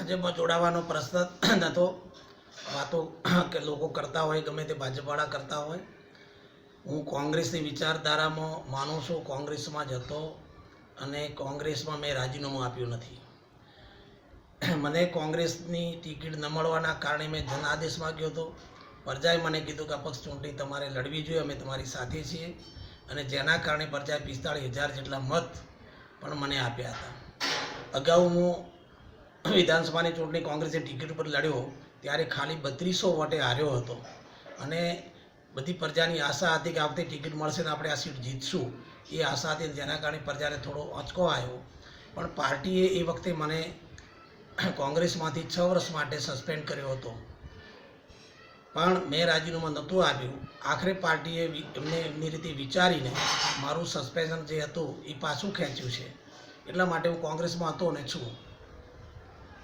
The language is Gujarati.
ભાજપમાં જોડાવાનો પ્રશ્ન નહોતો વાતો કે લોકો કરતા હોય, ગમે તે ભાજપવાળા કરતા હોય. હું કોંગ્રેસની વિચારધારામાં માનું છું, કોંગ્રેસમાં જ હતો અને કોંગ્રેસમાં મેં રાજીનામું આપ્યું નથી. મને કોંગ્રેસની ટિકિટ ન મળવાના કારણે મેં જનાદેશ માગ્યો હતો. પ્રજાએ મને કીધું કે, અપક્ષ ચૂંટણી તમારે લડવી જોઈએ, અમે તમારી સાથે છીએ. અને જેના કારણે પ્રજાએ પિસ્તાળીસ હજાર જેટલા મત પણ મને આપ્યા હતા. અગાઉ હું વિધાનસભાની ચૂંટણી કોંગ્રેસની ટિકિટ ઉપર લડ્યો ત્યારે ખાલી બત્રીસો વોટે હાર્યો હતો. અને બધી પ્રજાની આશા હતી કે આ ટિકિટ મળશે ને આપણે આ સીટ જીતશું. એ આશા હતી જેના કારણે પ્રજાને થોડો આંચકો આવ્યો. પણ પાર્ટીએ એ વખતે મને કોંગ્રેસમાંથી છ વર્ષ માટે સસ્પેન્ડ કર્યો હતો. પણ મેં રાજીનામું નહોતું આપ્યું. આખરે પાર્ટીએ એમને એમની રીતે વિચારીને મારું સસ્પેન્શન જે હતું એ પાછું ખેંચ્યું છે. એટલા માટે હું કોંગ્રેસમાં હતો અને છું.